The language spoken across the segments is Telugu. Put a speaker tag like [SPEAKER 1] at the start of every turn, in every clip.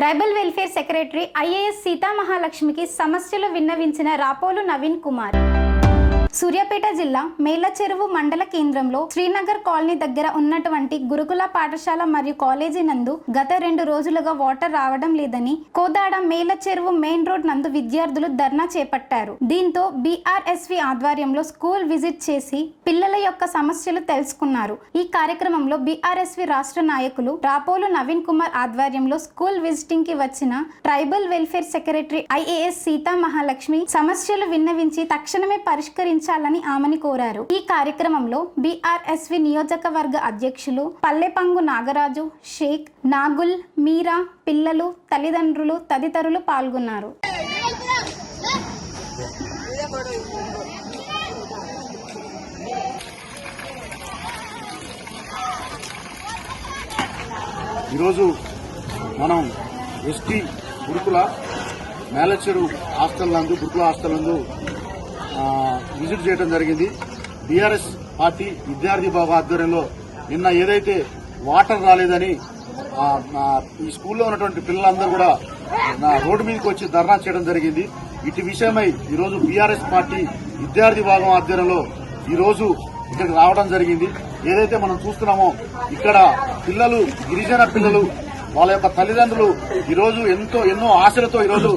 [SPEAKER 1] ట్రైబల్ వెల్ఫేర్ సెక్రటరీ ఐఏఎస్ సీతామహాలక్ష్మికి సమస్యలు విన్నవించిన రాపోలు నవీన్ కుమార్. సూర్యాపేట జిల్లా మేలచెరువు మండల కేంద్రంలో శ్రీనగర్ కాలనీ దగ్గర ఉన్నటువంటి గురుకుల పాఠశాల మరియు కాలేజీ నందు గత రెండు రోజులుగా వాటర్ రావడం లేదని కోదాడ మేలచెరువు మెయిన్ రోడ్ నందు విద్యార్థులు ధర్నా చేపట్టారు. దీంతో బీఆర్ఎస్వి ఆధ్వర్యంలో స్కూల్ విజిట్ చేసి పిల్లల యొక్క సమస్యలు తెలుసుకున్నారు. ఈ కార్యక్రమంలో బీఆర్ఎస్వి రాష్ట్ర నాయకులు రాపోలు నవీన్ కుమార్ ఆధ్వర్యంలో స్కూల్ విజిటింగ్కి వచ్చిన tribal welfare secretary IAS Sita Mahalakshmi సమస్యలు విన్నవించి తక్షణమే పరిష్కరించాలని ఆమెని కోరారు. ఈ కార్యక్రమంలో బీఆర్ఎస్వి నియోజకవర్గ అధ్యక్షులు పల్లెపంగు నాగరాజు షేక్ నాగుల్ మీరా పిల్లలు తల్లిదండ్రులు తదితరులు పాల్గొన్నారు.
[SPEAKER 2] ఈరోజు మనం ఎస్టీ గురుకుల మేలచెరు హాస్టల్ నందు గురుకుల హాస్టల్ నందు విజిట్ చేయడం జరిగింది. బీఆర్ఎస్ పార్టీ విద్యార్థి విభాగం ఆధ్వర్యంలో నిన్న ఏదైతే వాటర్ రాలేదని నా ఈ స్కూల్లో ఉన్నటువంటి పిల్లలందరూ కూడా నా రోడ్డు మీదకి వచ్చి ధర్నా చేయడం జరిగింది. ఇటు విషయమై ఈరోజు బీఆర్ఎస్ పార్టీ విద్యార్థి భాగం ఆధ్వర్యంలో ఈరోజు ఇక్కడికి రావడం జరిగింది. ఏదైతే మనం చూస్తున్నామో ఇక్కడ పిల్లలు గిరిజన పిల్లలు వాళ్ళ యొక్క తల్లిదండ్రులు ఈ రోజు ఎంతో ఎన్నో ఆశలతో ఈ రోజు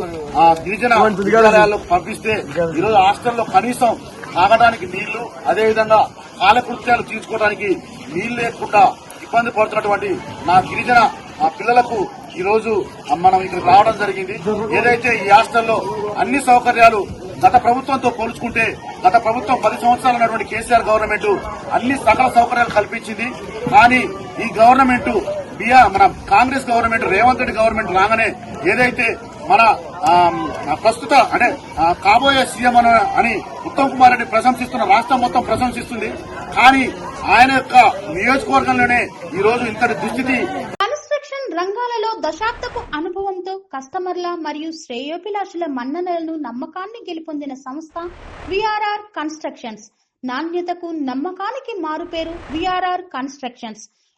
[SPEAKER 2] ఆ గిరిజన విద్యాలయాల్లో పంపిస్తే ఈ రోజు హాస్టల్లో కనీసం తాగడానికి నీళ్ళు అదేవిధంగా కాలకృత్యాలు తీర్చుకోవడానికి నీళ్ళు లేకుండా ఇబ్బంది పడుతున్నటువంటి నా గిరిజన ఆ పిల్లలకు ఈ రోజు మనం ఇక్కడికి రావడం జరిగింది. ఏదైతే ఈ హాస్టల్లో అన్ని సౌకర్యాలు గత ప్రభుత్వంతో పోల్చుకుంటే గత ప్రభుత్వం పది సంవత్సరాలు ఉన్నటువంటి కేసీఆర్ గవర్నమెంట్ అన్ని సకల సౌకర్యాలు కల్పించింది. కానీ ఈ గవర్నమెంట్ బిఆర్ మన కాంగ్రెస్ గవర్నమెంట్ రేవంత్ రెడ్డి గవర్నమెంట్ రాగానే ఏదైతే మన ప్రస్తుత అంటే కాబోయే సీఎం అని అని ఉత్తమ్ కుమార్ రెడ్డి ప్రశంసిస్తున్న రాష్ట్రం మొత్తం ప్రశంసిస్తుంది. కానీ ఆయన యొక్క నియోజకవర్గంలోనే ఈ రోజు ఇంతటి దుస్థితి.
[SPEAKER 3] కన్స్ట్రక్షన్ రంగాలలో దశాబ్దపు అనుభవంతో కస్టమర్ల మరియు శ్రేయోభిలాషుల మన్ననలను నమ్మకాన్ని గెలుపొందిన సంస్థ విఆర్ఆర్ కన్స్ట్రక్షన్స్. నాణ్యతకు నమ్మకానికి మారుపేరు VRR constructions.